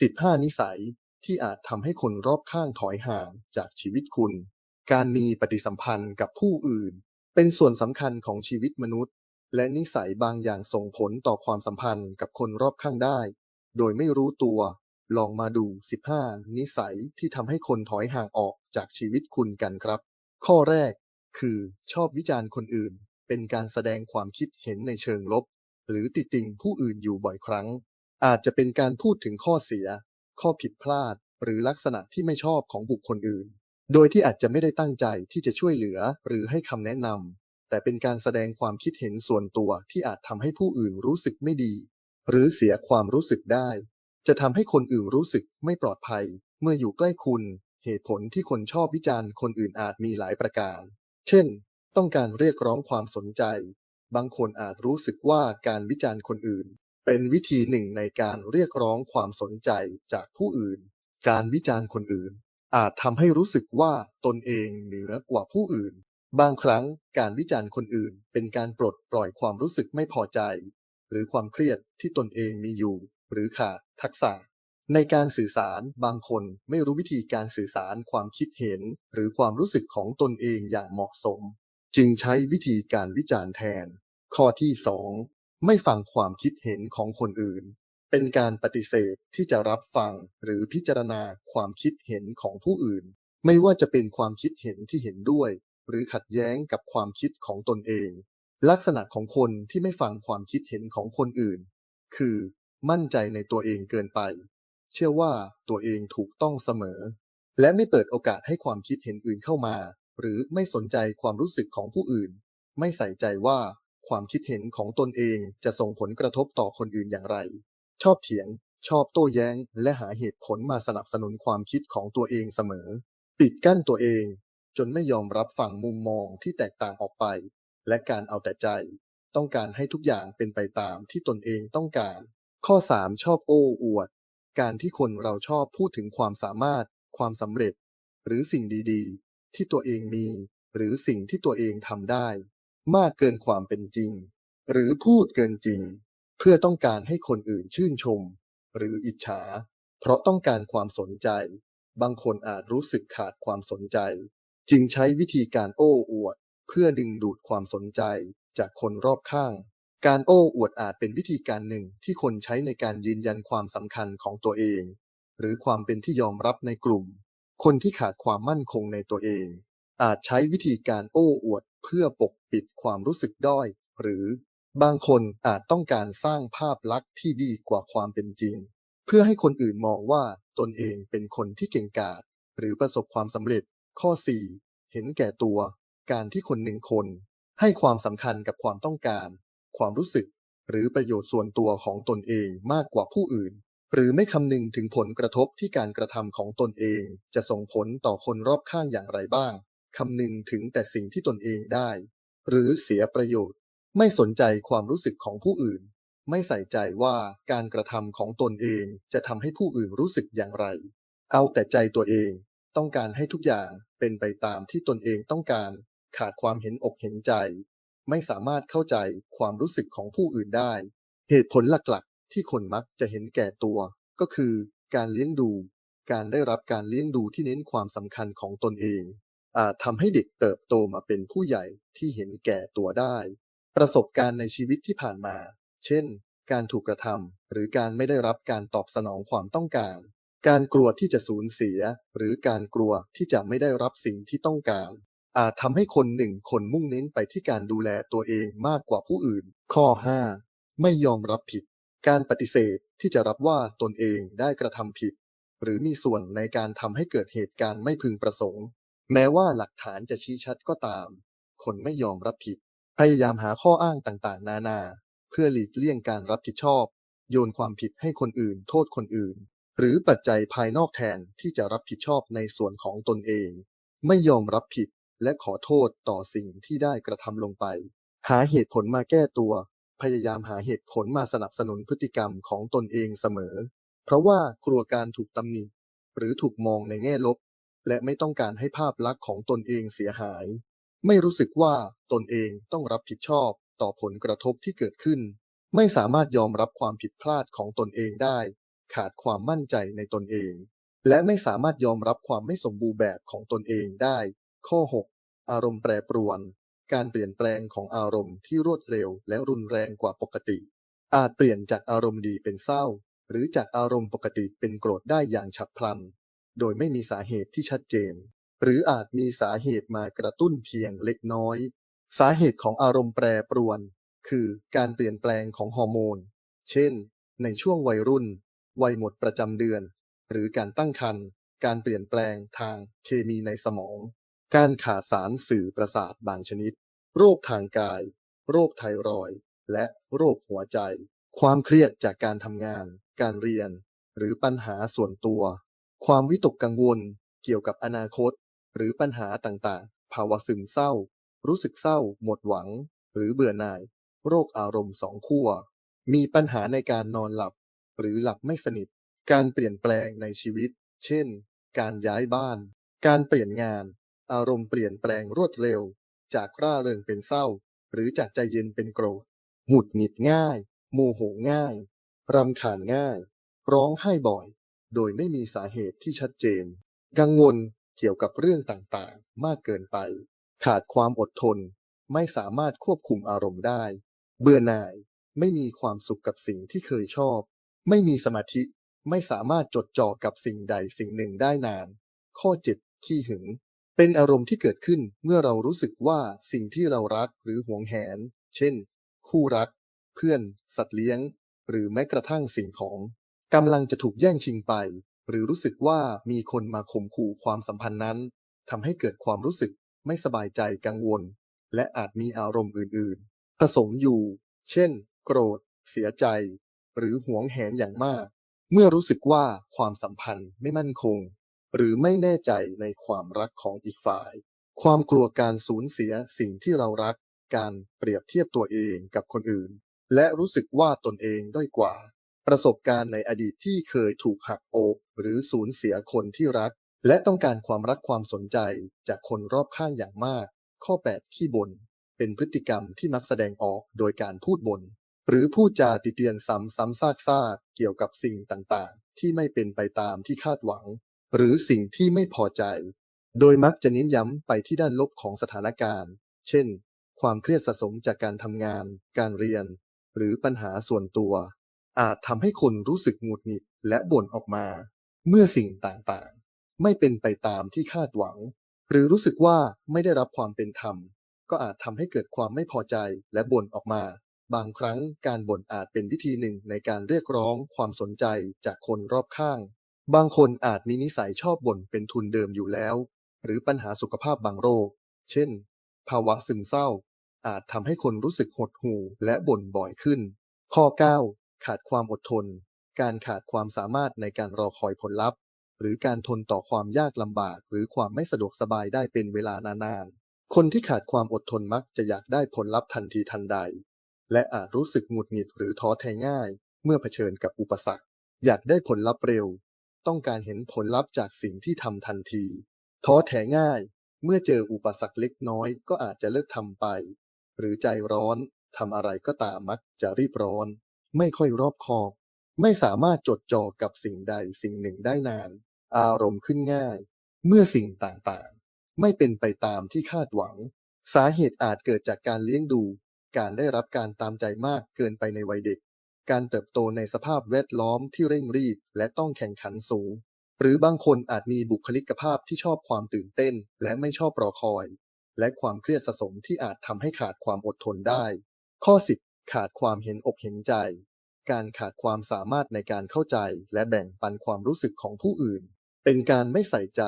15 นิสัยที่อาจทำให้คนรอบข้างถอยห่างจากชีวิตคุณ การมีปฏิสัมพันธ์กับผู้อื่น เป็นส่วนสำคัญของชีวิตมนุษย์ และนิสัยบางอย่างส่งผลต่อความสัมพันธ์กับคนรอบข้างได้ โดยไม่รู้ตัว ลองมาดู 15 นิสัยที่ทำให้คนถอยห่างออกจากชีวิตคุณกันครับ ข้อแรก คือชอบวิจารณ์คนอื่น เป็นการแสดงความคิดเห็นในเชิงลบ หรือติดติงผู้อื่นอยู่บ่อยครั้ง อาจจะเป็นการพูดถึงข้อเสีย ข้อผิดพลาด หรือลักษณะที่ไม่ชอบของบุคคลอื่น โดยที่อาจจะไม่ได้ตั้งใจที่จะช่วยเหลือหรือให้คำแนะนำแต่เป็นการแสดงความคิดเห็นส่วนตัวที่อาจทำให้ผู้อื่นรู้สึกไม่ดี หรือเสียความรู้สึกได้ จะทำให้คนอื่นรู้สึกไม่ปลอดภัย เมื่ออยู่ใกล้คุณ เหตุผลที่คนชอบวิจารณ์คนอื่นอาจมีหลายประการ เช่น ต้องการเรียกร้องความสนใจ บางคนอาจรู้สึกว่าการวิจารณ์คนอื่น เป็นวิธีหนึ่งในการเรียกร้องความสนใจจากผู้อื่น การวิจารณ์คนอื่น อาจทำให้รู้สึกว่าตนเองเหนือกว่าผู้อื่น บางครั้งการวิจารณ์คนอื่น เป็นการปลดปล่อยความรู้สึกไม่พอใจ หรือความเครียดที่ตนเองมีอยู่ หรือขาดทักษะ ในการสื่อสารบางคนไม่รู้วิธีการสื่อสารความคิดเห็น หรือความรู้สึกของตนเองอย่างเหมาะสม จึงใช้วิธีการวิจารณ์แทน ข้อที่ 2 ไม่ฟังความคิดเห็นของคนอื่น เป็นการปฏิเสธที่จะรับฟังหรือพิจารณาความคิดเห็นของผู้อื่น ไม่ว่าจะเป็นความคิดเห็นที่เห็นด้วย หรือขัดแย้งกับความคิดของตนเอง ลักษณะของคนที่ไม่ฟังความคิดเห็นของคนอื่น คือ มั่นใจในตัวเองเกินไป เชื่อว่าตัวเองถูกต้องเสมอ และไม่เปิดโอกาสให้ความคิดเห็นอื่นเข้ามา หรือไม่สนใจความรู้สึกของผู้อื่น ไม่ใส่ใจว่า ความคิดเห็นของตนเองจะส่งผลกระทบต่อคนอื่นอย่างไร ชอบเถียง ชอบโต้แย้ง และหาเหตุผลมาสนับสนุนความคิดของตัวเองเสมอ ปิดกั้นตัวเอง จนไม่ยอมรับฟังมุมมองที่แตกต่างออกไป และการเอาแต่ใจ ต้องการให้ทุกอย่างเป็นไปตามที่ตนเองต้องการ ข้อ 3 ชอบโอ้อวด การที่คนเราชอบพูดถึงความสามารถ ความสำเร็จ หรือสิ่งดีๆ ที่ตัวเองมี หรือสิ่งที่ตัวเองทำได้ มากเกินความเป็นจริง หรือพูดเกินจริง เพื่อต้องการให้คนอื่นชื่นชม หรืออิจฉา เพราะต้องการความสนใจ บางคนอาจรู้สึกขาดความสนใจ จึงใช้วิธีการโอ้อวด เพื่อดึงดูดความสนใจจากคนรอบข้าง การโอ้อวดอาจเป็นวิธีการหนึ่งที่คนใช้ในการยืนยันความสำคัญของตัวเอง หรือความเป็นที่ยอมรับในกลุ่ม คนที่ขาดความมั่นคงในตัวเองอาจใช้วิธีการโอ้อวด เพื่อปกปิดความรู้สึกด้อย หรือบางคนอาจต้องการสร้างภาพลักษณ์ที่ดีกว่าความเป็นจริง เพื่อให้คนอื่นมองว่าตนเองเป็นคนที่เก่งกาจหรือประสบความสำเร็จ ข้อ 4 เห็นแก่ตัว การที่คนหนึ่งคน ให้ความสำคัญกับความต้องการ ความรู้สึก หรือประโยชน์ส่วนตัวของตนเองมากกว่าผู้อื่น หรือไม่คำนึงถึงผลกระทบที่การกระทำของตนเอง จะส่งผลต่อคนรอบข้างอย่างไรบ้าง คำนึงถึงแต่สิ่งที่ตนเองได้ หรือเสียประโยชน์ ไม่สนใจความรู้สึกของผู้อื่น ไม่ใส่ใจว่าการกระทำของตนเองจะทำให้ผู้อื่นรู้สึกอย่างไร เอาแต่ใจตัวเองต้องการให้ทุกอย่างเป็นไปตามที่ตนเองต้องการ ขาดความเห็นอกเห็นใจ ไม่สามารถเข้าใจความรู้สึกของผู้อื่นได้ เหตุผลหลักๆ ที่คนมักจะเห็นแก่ตัว ก็คือ การเลี้ยงดู การได้รับการเลี้ยงดูที่เน้นความสำคัญของตนเอง อาจทำให้เด็กเติบโตมาเป็นผู้ใหญ่ที่เห็นแก่ตัวได้ ประสบการณ์ในชีวิตที่ผ่านมา เช่น การถูกกระทำหรือการไม่ได้รับการตอบสนองความต้องการ การกลัวที่จะสูญเสีย หรือการกลัวที่จะไม่ได้รับสิ่งที่ต้องการ อาจทำให้คนหนึ่งคนมุ่งเน้นไปที่การดูแลตัวเองมากกว่าผู้อื่น ข้อ 5 ไม่ยอมรับผิด การปฏิเสธที่จะรับว่าตนเองได้กระทำผิด หรือมีส่วนในการทำให้เกิดเหตุการณ์ไม่พึงประสงค์ แม้ว่าหลักฐานจะชี้ชัดก็ตาม คนไม่ยอมรับผิด พยายามหาข้ออ้างต่างๆ นานา เพื่อหลีกเลี่ยงการรับผิดชอบ โยนความผิดให้คนอื่น โทษคนอื่น หรือปัจจัยภายนอกแทนที่จะรับผิดชอบในส่วนของตนเอง ไม่ยอมรับผิดและขอโทษต่อสิ่งที่ได้กระทำลงไป หาเหตุผลมาแก้ตัว พยายามหาเหตุผลมาสนับสนุนพฤติกรรมของตนเองเสมอ เพราะว่ากลัวการถูกตำหนิหรือถูกมองในแง่ลบ และไม่ต้องการให้ภาพลักษณ์ของตนเองเสียหาย ไม่รู้สึกว่าตนเองต้องรับผิดชอบต่อผลกระทบที่เกิดขึ้น ไม่สามารถยอมรับความผิดพลาดของตนเองได้ ขาดความมั่นใจในตนเอง และไม่สามารถยอมรับความไม่สมบูรณ์แบบของตนเองได้ ข้อ 6 อารมณ์แปรปรวน การเปลี่ยนแปลงของอารมณ์ที่รวดเร็วและรุนแรงกว่าปกติ อาจเปลี่ยนจากอารมณ์ดีเป็นเศร้า หรือจากอารมณ์ปกติเป็นโกรธได้อย่างฉับพลัน โดยไม่มีสาเหตุที่ชัดเจน หรืออาจมีสาเหตุมากระตุ้นเพียงเล็กน้อย สาเหตุของอารมณ์แปรปรวน คือการเปลี่ยนแปลงของฮอร์โมน เช่น ในช่วงวัยรุ่น วัยหมดประจำเดือน หรือการตั้งครรภ์การเปลี่ยนแปลงทางเคมีในสมอง การขาดสารสื่อประสาทบางชนิด โรคทางกาย โรคไทรอยและโรคหัวใจ ความเครียดจากการทำงาน การเรียน หรือปัญหาส่วนตัว ความวิตกกังวลเกี่ยวกับอนาคต หรือปัญหาต่างๆ ภาวะซึมเศร้า รู้สึกเศร้า หมดหวัง หรือเบื่อหน่าย โรคอารมณ์สองขั้ว มีปัญหาในการนอนหลับ หรือหลับไม่สนิท การเปลี่ยนแปลงในชีวิต เช่น การย้ายบ้าน การเปลี่ยนงาน อารมณ์เปลี่ยนแปลงรวดเร็ว จากร่าเริงเป็นเศร้า หรือจากใจเย็นเป็นโกรธ หงุดหงิดง่าย โมโหง่าย รำคาญง่าย ร้องไห้บ่อย โดยไม่มีสาเหตุที่ชัดเจน กังวลเกี่ยวกับเรื่องต่างๆ มากเกินไป ขาดความอดทน ไม่สามารถควบคุมอารมณ์ได้ เบื่อหน่าย ไม่มีความสุขกับสิ่งที่เคยชอบ ไม่มีสมาธิ ไม่สามารถจดจ่อกับสิ่งใดสิ่งหนึ่งได้นาน ข้อ7ขี้หึง เป็นอารมณ์ที่เกิดขึ้นเมื่อเรารู้สึกว่าสิ่งที่เรารักหรือหวงแหน เช่น คู่รัก เพื่อน สัตว์เลี้ยง หรือแม้กระทั่งสิ่งของ กำลังจะถูกแย่งชิงไป หรือรู้สึกว่ามีคนมาข่มขู่ความสัมพันธ์นั้นทำให้เกิดความรู้สึกไม่สบายใจกังวล และอาจมีอารมณ์อื่นๆ ผสมอยู่ เช่น โกรธ เสียใจ หรือหวงแหนอย่างมาก เมื่อรู้สึกว่าความสัมพันธ์ไม่มั่นคง หรือไม่แน่ใจในความรักของอีกฝ่าย ความกลัวการสูญเสียสิ่งที่เรารัก การเปรียบเทียบตัวเองกับคนอื่น และรู้สึกว่าตนเองด้อยกว่า ประสบการณ์ในอดีตที่เคยถูกหักอกหรือสูญเสียคนที่รัก และต้องการความรักความสนใจจากคนรอบข้างอย่างมาก ข้อ8ขี้บ่นเป็นพฤติกรรมที่มักแสดงออกโดยการพูดบน่นหรือพูดจาติเตียนซ้ำซ้ำซากซากเกี่ยวกับสิ่งต่างๆ ที่ไม่เป็นไปตามที่คาดหวัง หรือสิ่งที่ไม่พอใจ โดยมักจะเน้นย้ำไปที่ด้านลบของสถานการณ์ เช่น ความเครียดสะสมจากการทำงาน การเรียน หรือปัญหาส่วนตัว อาจทำให้คนรู้สึกหงุดหงิดและบ่นออกมา เมื่อสิ่งต่างๆ ไม่เป็นไปตามที่คาดหวัง หรือรู้สึกว่าไม่ได้รับความเป็นธรรม ก็อาจทำให้เกิดความไม่พอใจและบ่นออกมา บางครั้งการบ่นอาจเป็นวิธีหนึ่งในการเรียกร้องความสนใจจากคนรอบข้าง บางคนอาจมีนิสัยชอบบ่นเป็นทุนเดิมอยู่แล้ว หรือปัญหาสุขภาพบางโรค เช่น ภาวะซึมเศร้า อาจทำให้คนรู้สึกหดหู่และบ่นบ่อยขึ้น ข้อ 9 ขาดความอดทน การขาดความสามารถในการรอคอยผลลัพธ์ หรือการทนต่อความยากลำบาก หรือความไม่สะดวกสบายได้เป็นเวลานานๆ คนที่ขาดความอดทนมักจะอยากได้ผลลัพธ์ทันทีทันใด และอาจรู้สึกหงุดหงิดหรือท้อแท้ง่าย เมื่อเผชิญกับอุปสรรค อยากได้ผลลัพธ์เร็ว ต้องการเห็นผลลัพธ์จากสิ่งที่ทำทันที ท้อแท้ง่าย เมื่อเจออุปสรรคเล็กน้อยก็อาจจะเลิกทำไป หรือใจร้อนทำอะไรก็ตามมักจะรีบร้อน ไม่ค่อยรอบคอบ ไม่สามารถจดจ่อกับสิ่งใดสิ่งหนึ่งได้นาน อารมณ์ขึ้นง่าย เมื่อสิ่งต่างๆ ไม่เป็นไปตามที่คาดหวัง สาเหตุอาจเกิดจากการเลี้ยงดู การได้รับการตามใจมากเกินไปในวัยเด็ก การเติบโตในสภาพแวดล้อมที่เร่งรีบและต้องแข่งขันสูง หรือบางคนอาจมีบุคลิกภาพที่ชอบความตื่นเต้น และไม่ชอบรอคอย และความเครียดสะสมที่อาจทำให้ขาดความอดทนได้ ข้อ10 ขาดความเห็นอกเห็นใจ การขาดความสามารถในการเข้าใจและแบ่งปันความรู้สึกของผู้อื่น เป็นการไม่ใส่ใจ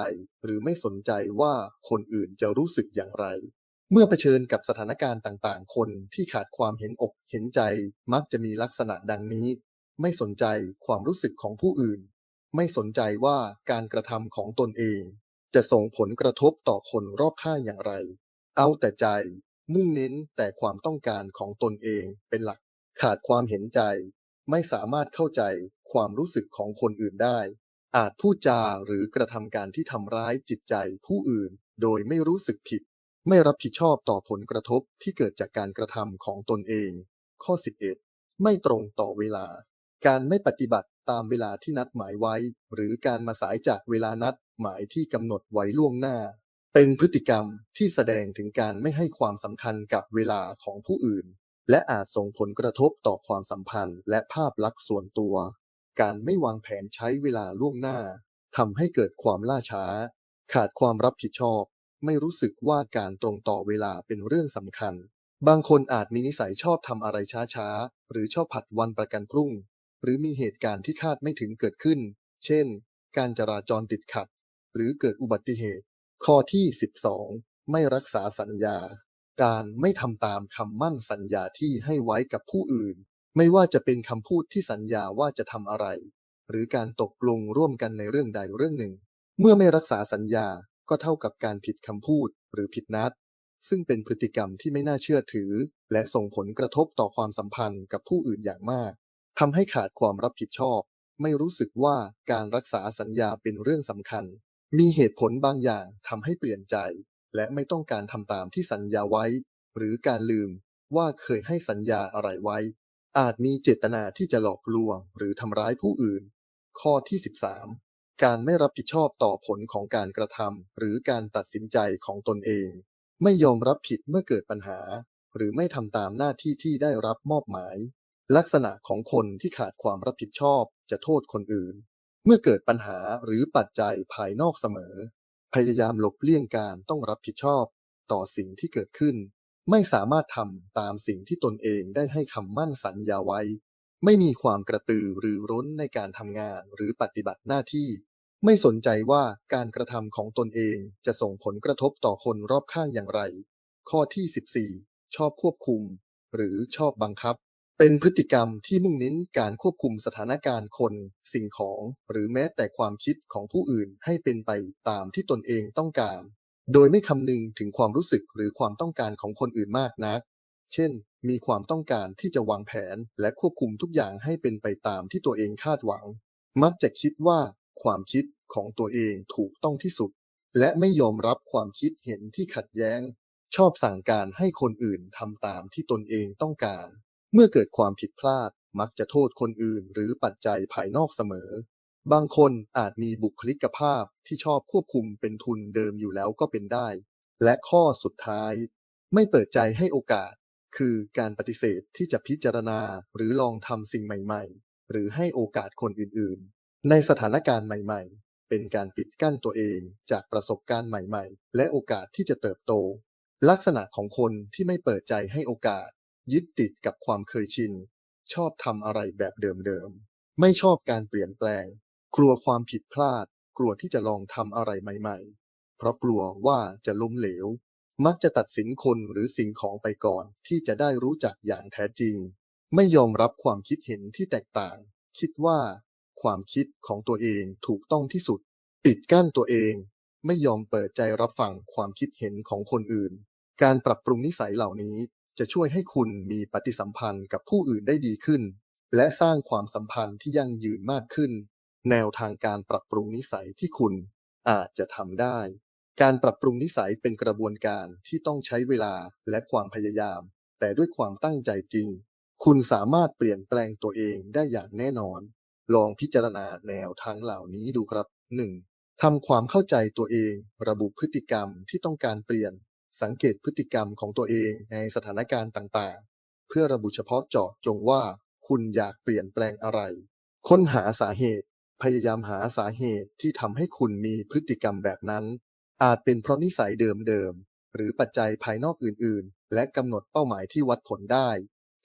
หรือไม่สนใจว่าคนอื่นจะรู้สึกอย่างไร เมื่อเผชิญกับสถานการณ์ต่างๆ คนที่ขาดความเห็นอกเห็นใจมักจะมีลักษณะดังนี้ ไม่สนใจความรู้สึกของผู้อื่น ไม่สนใจว่าการกระทำของตนเอง จะส่งผลกระทบต่อคนรอบข้างอย่างไร เอาแต่ใจ มุ่งเน้นแต่ความต้องการของตนเองเป็นหลัก ขาดความเห็นใจ ไม่สามารถเข้าใจความรู้สึกของคนอื่นได้ อาจพูดจาหรือกระทำการที่ทำร้ายจิตใจผู้อื่น โดยไม่รู้สึกผิด ไม่รับผิดชอบต่อผลกระทบที่เกิดจากการกระทำของตนเอง ข้อ 11 ไม่ตรงต่อเวลา การไม่ปฏิบัติตามเวลาที่นัดหมายไว้ หรือการมาสายจากเวลานัดหมายที่กำหนดไว้ล่วงหน้า เป็นพฤติกรรมที่แสดงถึงการไม่ให้ความสำคัญกับเวลาของผู้อื่น และอาจส่งผลกระทบต่อความสัมพันธ์และภาพลักษณ์ส่วนตัว การไม่วางแผนใช้เวลาล่วงหน้าทำให้เกิดความล่าช้า ขาดความรับผิดชอบ ไม่รู้สึกว่าการตรงต่อเวลาเป็นเรื่องสำคัญ บางคนอาจมีนิสัยชอบทำอะไรช้าๆ หรือชอบผัดวันประกันพรุ่ง หรือมีเหตุการณ์ที่คาดไม่ถึงเกิดขึ้น เช่น การจราจรติดขัด หรือเกิดอุบัติเหตุ ข้อที่ 12 ไม่รักษาสัญญา การไม่ทำตามคำมั่นสัญญาที่ให้ไว้กับผู้อื่น ไม่ว่าจะเป็นคำพูดที่สัญญาว่าจะทำอะไร หรือการตกลงร่วมกันในเรื่องใดเรื่องหนึ่ง เมื่อไม่รักษาสัญญาก็เท่ากับการผิดคำพูดหรือผิดนัด ซึ่งเป็นพฤติกรรมที่ไม่น่าเชื่อถือ และส่งผลกระทบต่อความสัมพันธ์กับผู้อื่นอย่างมากทำให้ขาดความรับผิดชอบ ไม่รู้สึกว่าการรักษาสัญญาเป็นเรื่องสำคัญ มีเหตุผลบางอย่างทำให้เปลี่ยนใจ และไม่ต้องการทำตามที่สัญญาไว้ หรือการลืมว่าเคยให้สัญญาอะไรไว้ อาจมีเจตนาที่จะหลอกลวง หรือทำร้ายผู้อื่น ข้อที่ 13 การไม่รับผิดชอบต่อผลของการกระทำหรือการตัดสินใจของตนเอง ไม่ยอมรับผิดเมื่อเกิดปัญหา หรือไม่ทำตามหน้าที่ที่ได้รับมอบหมาย ลักษณะของคนที่ขาดความรับผิดชอบจะโทษคนอื่น เมื่อเกิดปัญหาหรือปัจจัยภายนอกเสมอ พยายามหลบเลี่ยงการต้องรับผิดชอบต่อสิ่งที่เกิดขึ้น ไม่สามารถทำตามสิ่งที่ตนเองได้ให้คำมั่นสัญญาไว้ ไม่มีความกระตือรือร้นในการทำงานหรือปฏิบัติหน้าที่ ไม่สนใจว่าการกระทำของตนเองจะส่งผลกระทบต่อคนรอบข้างอย่างไร ข้อที่ 14 ชอบควบคุม หรือชอบบังคับ เป็นพฤติกรรมที่มุ่งเน้นการควบคุมสถานการณ์คน สิ่งของ หรือแม้แต่ความคิดของผู้อื่นให้เป็นไปตามที่ตนเองต้องการ โดยไม่คำนึงถึงความรู้สึกหรือความต้องการของคนอื่นมากนัก เช่น มีความต้องการที่จะวางแผนและควบคุมทุกอย่างให้เป็นไปตามที่ตัวเองคาดหวัง มักจะคิดว่าความคิดของตัวเองถูกต้องที่สุด และไม่ยอมรับความคิดเห็นที่ขัดแย้ง ชอบสั่งการให้คนอื่นทำตามที่ตนเองต้องการ เมื่อเกิดความผิดพลาดมักจะโทษคนอื่นหรือปัจจัยภายนอกเสมอ บางคนอาจมีบุคลิกภาพที่ชอบควบคุมเป็นทุนเดิมอยู่แล้วก็เป็นได้ และข้อสุดท้าย ไม่เปิดใจให้โอกาส คือการปฏิเสธที่จะพิจารณาหรือลองทำสิ่งใหม่ ๆ หรือให้โอกาสคนอื่นๆ ในสถานการณ์ใหม่ ๆ เป็นการปิดกั้นตัวเองจากประสบการณ์ใหม่ ๆ และโอกาสที่จะเติบโต ลักษณะของคนที่ไม่เปิดใจให้โอกาส ยึดติดกับความเคยชิน ชอบทำอะไรแบบเดิมๆ ไม่ชอบการเปลี่ยนแปลง กลัวความผิดพลาด กลัวที่จะลองทำอะไรใหม่ๆ เพราะกลัวว่าจะล้มเหลว มักจะตัดสินคนหรือสิ่งของไปก่อนที่จะได้รู้จักอย่างแท้จริง ไม่ยอมรับความคิดเห็นที่แตกต่าง คิดว่า ความคิดของตัวเองถูกต้องที่สุด ปิดกั้นตัวเอง ไม่ยอมเปิดใจรับฟังความคิดเห็นของคนอื่น การปรับปรุงนิสัยเหล่านี้ จะช่วยให้คุณมีปฏิสัมพันธ์กับผู้อื่นได้ดีขึ้น และสร้างความสัมพันธ์ที่ยั่งยืนมากขึ้น แนวทางการปรับปรุงนิสัยที่คุณอาจจะทำได้ การปรับปรุงนิสัยเป็นกระบวนการที่ต้องใช้เวลาและความพยายาม แต่ด้วยความตั้งใจจริง คุณสามารถเปลี่ยนแปลงตัวเองได้อย่างแน่นอน ลองพิจารณาแนวทางเหล่านี้ดูครับ 1. ทำความเข้าใจตัวเอง ระบุพฤติกรรมที่ต้องการเปลี่ยน สังเกตพฤติกรรมของตัวเองในสถานการณ์ต่างๆ เพื่อระบุเฉพาะเจาะจงว่าคุณอยากเปลี่ยนแปลงอะไร ค้นหาสาเหตุ พยายามหาสาเหตุที่ทำให้คุณมีพฤติกรรมแบบนั้น อาจเป็นเพราะนิสัยเดิมๆ หรือปัจจัยภายนอกอื่นๆ และกำหนดเป้าหมายที่วัดผลได้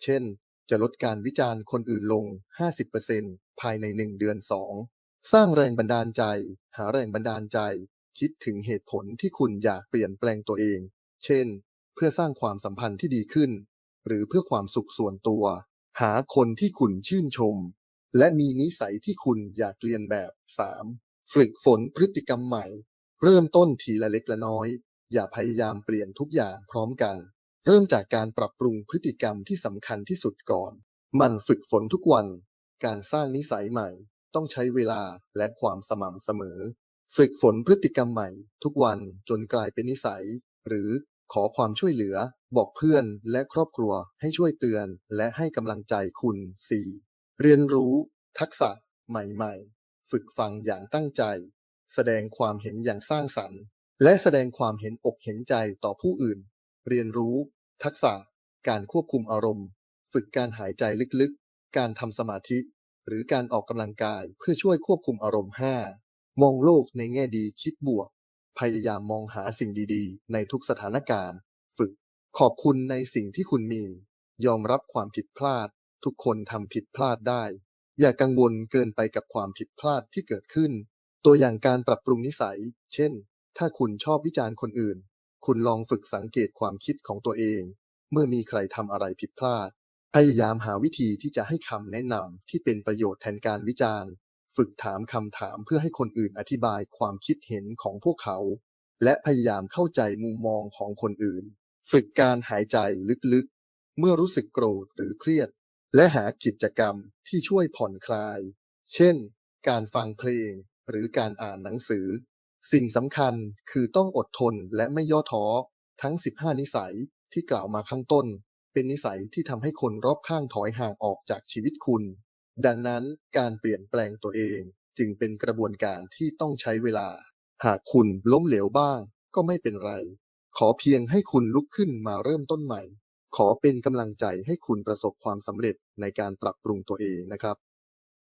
เช่น จะลดการวิจารณ์คนอื่นลง 50%ภายใน 1 เดือน 2. สร้างแรงบันดาลใจ หาแรงบันดาลใจ คิดถึงเหตุผลที่คุณอยากเปลี่ยนแปลงตัวเอง เช่น เพื่อสร้างความสัมพันธ์ที่ดีขึ้น หรือเพื่อความสุขส่วนตัว หาคนที่คุณชื่นชม และมีนิสัยที่คุณอยากเรียนแบบ 3. ฝึกฝนพฤติกรรมใหม่ เริ่มต้นทีละเล็กละน้อย อย่าพยายามเปลี่ยนทุกอย่างพร้อมกัน เริ่มจากการปรับปรุงพฤติกรรมที่สำคัญที่สุดก่อน มันฝึกฝนทุกวัน การสร้างนิสัยใหม่ต้องใช้เวลาและความสม่ำเสมอ ฝึกฝนพฤติกรรมใหม่ทุกวันจนกลายเป็นนิสัย หรือ ขอความช่วยเหลือ บอกเพื่อนและครอบครัวให้ช่วยเตือน และให้กำลังใจคุณ 4. เรียนรู้ ทักษะ ใหม่ๆ ฝึกฟังอย่างตั้งใจ แสดงความเห็นอย่างสร้างสรรค์ และแสดงความเห็นอกเห็นใจต่อผู้อื่น เรียนรู้ ทักษะ การควบคุมอารมณ์ ฝึกการหายใจลึกๆ การทำสมาธิ หรือการออกกำลังกายเพื่อช่วยควบคุมอารมณ์ 5. มองโลกในแง่ดีคิดบวก พยายามมองหาสิ่งดีๆ ในทุกสถานการณ์ ฝึก ขอบคุณในสิ่งที่คุณมี ยอมรับความผิดพลาด ทุกคนทำผิดพลาดได้ อย่ากังวลเกินไปกับความผิดพลาดที่เกิดขึ้น ตัวอย่างการปรับปรุงนิสัย เช่น ถ้าคุณชอบวิจารณ์คนอื่น คุณลองฝึกสังเกตความคิดของตัวเอง เมื่อมีใครทำอะไรผิดพลาด พยายามหาวิธีที่จะให้คำแนะนำที่เป็นประโยชน์แทนการวิจารณ์ ฝึกถามคำถามเพื่อให้คนอื่นอธิบายความคิดเห็นของพวกเขา และพยายามเข้าใจมุมมองของคนอื่น ฝึกการหายใจลึกๆ เมื่อรู้สึกโกรธหรือเครียด และหากิจกรรมที่ช่วยผ่อนคลาย เช่น การฟังเพลงหรือการอ่านหนังสือ สิ่งสำคัญคือต้องอดทนและไม่ย่อท้อ ทั้ง 15 นิสัยที่กล่าวมาข้างต้น เป็นนิสัยที่ทำให้คนรอบข้างถอยห่างออกจากชีวิตคุณ ดังนั้นการเปลี่ยนแปลงตัวเองจึงเป็นกระบวนการที่ต้องใช้เวลา หากคุณล้มเหลวบ้างก็ไม่เป็นไร ขอเพียงให้คุณลุกขึ้นมาเริ่มต้นใหม่ ขอเป็นกำลังใจให้คุณประสบความสำเร็จในการปรับปรุงตัวเองนะครับ